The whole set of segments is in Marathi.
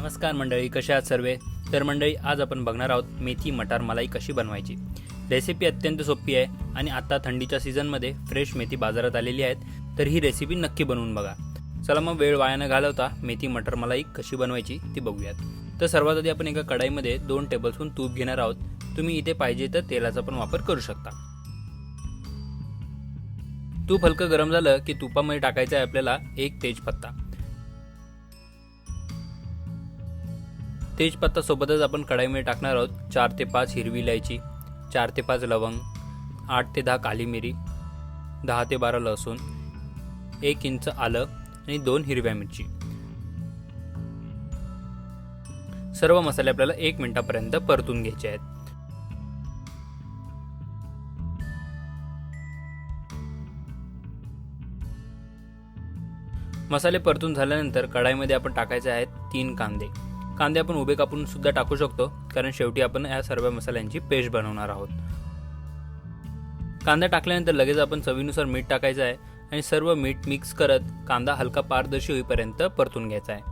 नमस्कार मंडळी कशा आहात सर्वे? तर मंडळी आज आपण बघणार आहोत मेथी मटार मलाई कशी बनवायची. रेसिपी अत्यंत सोपी आहे आणि आता थंडीच्या सीझनमध्ये फ्रेश मेथी बाजारात आलेली आहेत तर ही रेसिपी नक्की बनवून बघा. चला मग वेळ वाया न घालवता मेथी मटर मलाई कशी बनवायची ती बघूयात. तर सर्वात आधी आपण एका कढाईमध्ये दोन टेबलस्पून तूप घेणार आहोत. तुम्ही इथे पाहिजे तर तेलाचा पण वापर करू शकता. तूप हलकं गरम झालं की तुपामध्ये टाकायचं आहे आपल्याला एक तेजपत्ता. तेजपत्तासोबतच आपण कढाईमध्ये टाकणार आहोत चार ते पाच हिरवी इलायची चार ते पाच लवंग आठ ते दहा काली मिरी दहा ते बारा लसूण एक इंच आलं आणि दोन हिरव्या मिरची. सर्व मसाले आपल्याला एक मिनिटापर्यंत परतून घ्यायचे आहेत. मसाले परतून झाल्यानंतर कढाईमध्ये आपण टाकायचे आहेत तीन कांदे. कांदे आपण उभे कापून सुद्धा टाकू शकतो कारण शेवटी आपण या सर्व मसाल्यांची पेस्ट बनवणार आहोत. कांदा टाकल्यानंतर लगेच आपण चवीनुसार मीठ टाकायचं आहे आणि सर्व मीठ मिक्स करत कांदा हलका पारदर्शी होईपर्यंत परतून घ्यायचा आहे.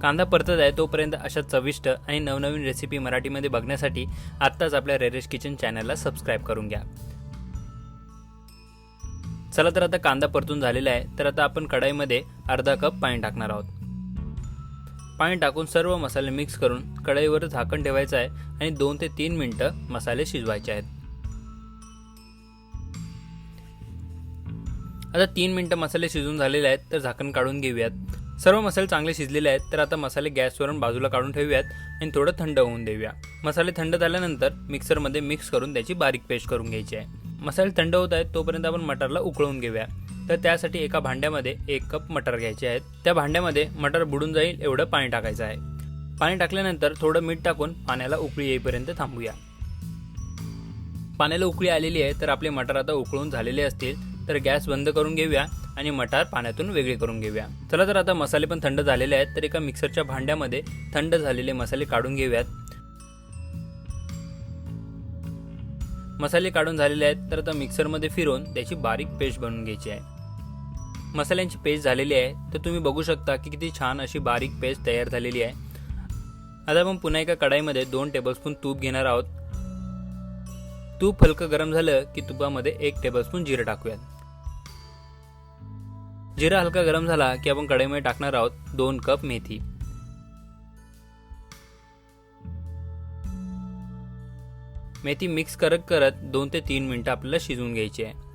कांदा परतत आहे तोपर्यंत अशा चविष्ट आणि नवनवीन रेसिपी मराठीमध्ये बघण्यासाठी आत्ताच आपल्या रेरेश किचन चॅनलला सबस्क्राईब करून घ्या. चला तर आता कांदा परतून झालेला आहे तर आता आपण कढाईमध्ये अर्धा कप पाणी टाकणार आहोत. पाणी टाकून सर्व मसाले मिक्स करून कढईवर झाकण ठेवायचं आहे आणि दोन ते तीन मिनटं मसाले शिजवायचे आहेत. आता तीन मिनटं मसाले शिजून झालेले आहेत तर झाकण काढून घेऊयात. सर्व मसाले चांगले शिजलेले आहेत तर आता मसाले गॅसवरून बाजूला काढून ठेवूयात आणि थोडं थंड होऊन देऊया. मसाले थंड झाल्यानंतर मिक्सरमध्ये मिक्स करून त्याची बारीक पेस्ट करून घ्यायची आहे. मसाले थंड होत आहेत तोपर्यंत आपण मटरला उकळून घेऊया. तर त्यासाठी एका भांड्यामध्ये एक कप मटर घ्यायचे आहेत. त्या भांड्यामध्ये मटर बुडून जाईल एवढं पाणी टाकायचं आहे. पाणी टाकल्यानंतर थोडं मीठ टाकून पाण्याला उकळी येईपर्यंत थांबूया. पाण्याला उकळी आलेली आहे तर आपले मटर आता उकळून झालेले असतील तर गॅस बंद करून घेऊया आणि मटार पाण्यातून वेगळे करून घेऊया. चला तर आता मसाले पण थंड झालेले आहेत तर एका मिक्सरच्या भांड्यामध्ये थंड झालेले मसाले काढून घेऊयात. मसाले काढून झालेले आहेत तर आता मिक्सरमध्ये फिरवून त्याची बारीक पेस्ट बनवून घ्यायची आहे. मसाल्यांची पेस्ट झालेली आहे. तर तुम्ही बघू शकता की किती छान अशी बारीक पेस्ट तयार झालेली आहे. आता आपण पुन्हा एका कढाईमध्ये दोन टेबलस्पून तूप घेणार आहोत. तूप हलकं गरम झालं की तुपामध्ये एक टेबलस्पून जिरं टाकूयात. जिरा हलका गरम झाला की आपण कढईमध्ये टाकणार आहोत दोन कप मेथी. मेथी मिक्स करत करत दोन ते तीन मिनटं आपल्याला शिजवून घ्यायची आहे.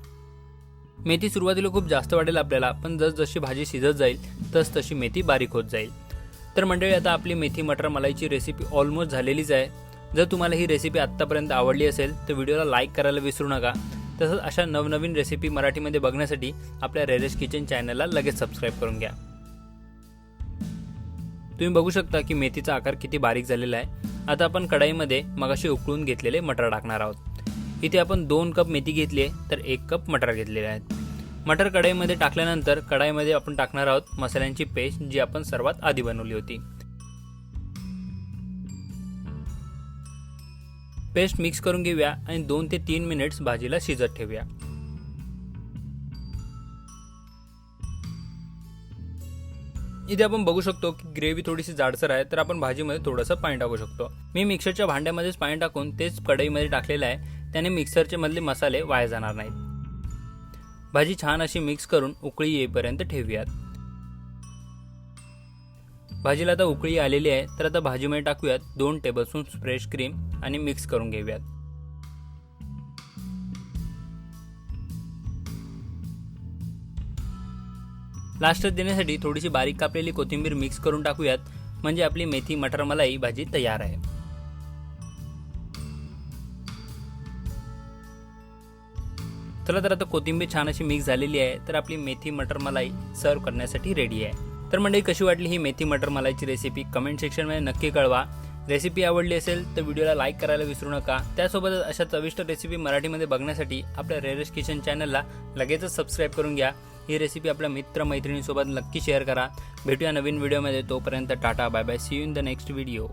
मेथी सुरुवातीला खूप जास्त वाटेल आपल्याला पण जसजशी भाजी शिजत जाईल तस तशी मेथी बारीक होत जाईल. तर मंडळी आता आपली मेथी मटर मलाईची रेसिपी ऑलमोस्ट झालेलीच आहे. जर तुम्हाला ही रेसिपी आत्तापर्यंत आवडली असेल तर व्हिडिओला लाईक करायला विसरू नका. तसंच अशा नवनवीन रेसिपी मराठीमध्ये बघण्यासाठी आपल्या रेरेस किचन चॅनलला लगेच सबस्क्राईब करून घ्या. तुम्ही बघू शकता की मेथीचा आकार किती बारीक झालेला आहे. आता आपण कढाईमध्ये मगाशी उकळून घेतलेले मटर टाकणार आहोत. इथे आपण दोन कप मेथी घेतली आहे तर एक कप मटर घेतलेले आहेत. मटर कढईमध्ये टाकल्यानंतर कढाईमध्ये आपण टाकणार आहोत मसाल्यांची पेस्ट जी आपण सर्वात आधी बनवली होती. पेस्ट मिक्स करून घेऊया आणि दोन ते तीन मिनिट्स भाजीला शिजत ठेवूया. इथे आपण बघू शकतो की ग्रेव्ही थोडीशी जाडसर आहे तर आपण भाजीमध्ये थोडंसं पाणी टाकू शकतो. मी मिक्सरच्या भांड्यामध्येच पाणी टाकून तेच कढईमध्ये टाकलेलं आहे त्याने मिक्सरचे मधले मसाले वाया जाणार नाहीत. भाजी छान अशी मिक्स करून उकळी येईपर्यंत ठेवूयात. भाजीला आता उकळी आलेली आहे तर आता भाजीमध्ये टाकूयात दोन टेबलस्पून फ्रेश क्रीम आणि मिक्स करून घेऊयात. लास्टच देण्यासाठी थोडीशी बारीक कापलेली कोथिंबीर मिक्स करून टाकूयात म्हणजे आपली मेथी मटर मलाई भाजी तयार आहे. चला तर आता कोथिंबीर छान अशी मिक्स झालेली आहे. तर आपली मेथी मटर मलाई सर्व करण्यासाठी रेडी आहे. तर मंडळी कशी वाटली ही मेथी मटर मलाईची रेसिपी कमेंट सेक्शनमध्ये नक्की कळवा. रेसिपी आवडली असेल तर व्हिडिओला लाईक करायला विसरू नका. त्यासोबतच अशा चविष्ट रेसिपी मराठीमध्ये बघण्यासाठी आपल्या रेरेश किचन चॅनलला लगेचच सबस्क्राईब करून घ्या. ही रेसिपी आपल्या मित्र मैत्रिणीसोबत नक्की शेअर करा. भेटूया नवीन व्हिडिओमध्ये तोपर्यंत tata bye bye see you in the next video